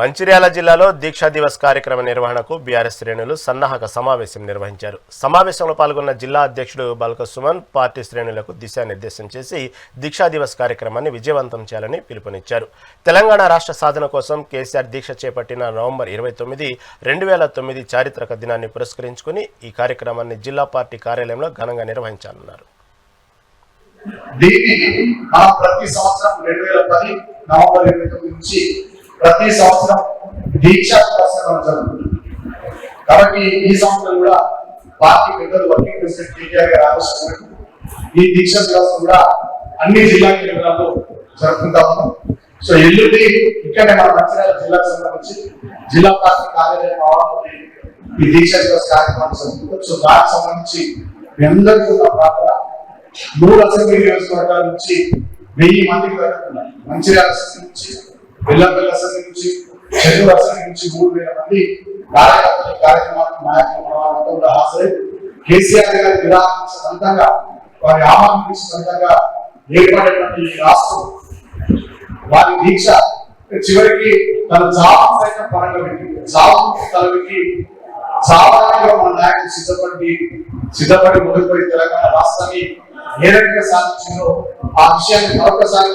మంచిర్యాల జిల్లాలో దీక్షా దివస్ కార్యక్రమ నిర్వహణకు బీఆర్ఎస్ శ్రేణులు సన్నాహక సమావేశం నిర్వహించారు. సమావేశంలో పాల్గొన్న జిల్లా అధ్యక్షుడు బాల్క సుమన్ పార్టీ శ్రేణులకు దిశానిర్దేశం చేసి దీక్షా దివస్ కార్యక్రమాన్ని విజయవంతం చేయాలని పిలుపునిచ్చారు. తెలంగాణ రాష్ట్ర సాధన కోసం కేసీఆర్ దీక్ష చేపట్టిన నవంబర్ ఇరవై తొమ్మిది రెండు వేల తొమ్మిది చారిత్రక దినాన్ని పురస్కరించుకుని ఈ కార్యక్రమాన్ని జిల్లా పార్టీ కార్యాలయంలో ఘనంగా నిర్వహించాలన్నారు దీన్ని మనం ప్రతి సంవత్సరం రెండు వేల పది నవంబర్ ఇరవై తొమ్మిది నుంచి ప్రతి సంవత్సరం దీక్షా దివసం జరుగుతుంది. కాబట్టి ఈ సంవత్సరం కూడా పార్టీ పెద్దలు వర్కింగ్ ప్రెసిడెంట్ కేటీఆర్ గారు ఆలోచన ఈ దీక్ష దివసం కూడా అన్ని జిల్లా కేంద్రాల్లో జరుపుకుంటా ఉన్నాం. సో ఎల్లుండి ఇక్కడే మన మంచిర్యాల జిల్లాకు సంబంధించి జిల్లా పార్టీ కార్యాలయం ఆవరణలో ఈ దీక్ష దివస్ కార్యక్రమం జరుగుతుంది సో దానికి సంబంధించి మీ అందరికీ ఉన్న ప్రార్థన. మూడు అసెంబ్లీ నియోజకవర్గాల నుంచి వెయ్యి మందికి వరకు మంచిర్యాల నుంచి బెల్లంపల్లి అసెంబ్లీ నుంచి చెన్నూరు అసెంబ్లీ నుంచి మూడు వేల మంది కార్యకర్తలు కార్యక్రమాలకు నాయకులు వాళ్ళందరూ కూడా హాజరై కేసీఆర్ గారి విధానంగా వారి ఆహ్వానించినంతగా ఏర్పడినటువంటి ఈ రాష్ట్రం వారి దీక్ష చివరికి తన చావు సైతం పరంగా పెట్టింది చావు తలకి చావడానికి మన నాయకులు సిద్ధపడి సిద్ధపడి మొదలుపోయి తెలంగాణ రాష్ట్రాన్ని ఏ రకంగా సాధించిందో ఆ విషయాన్ని మరొకసారి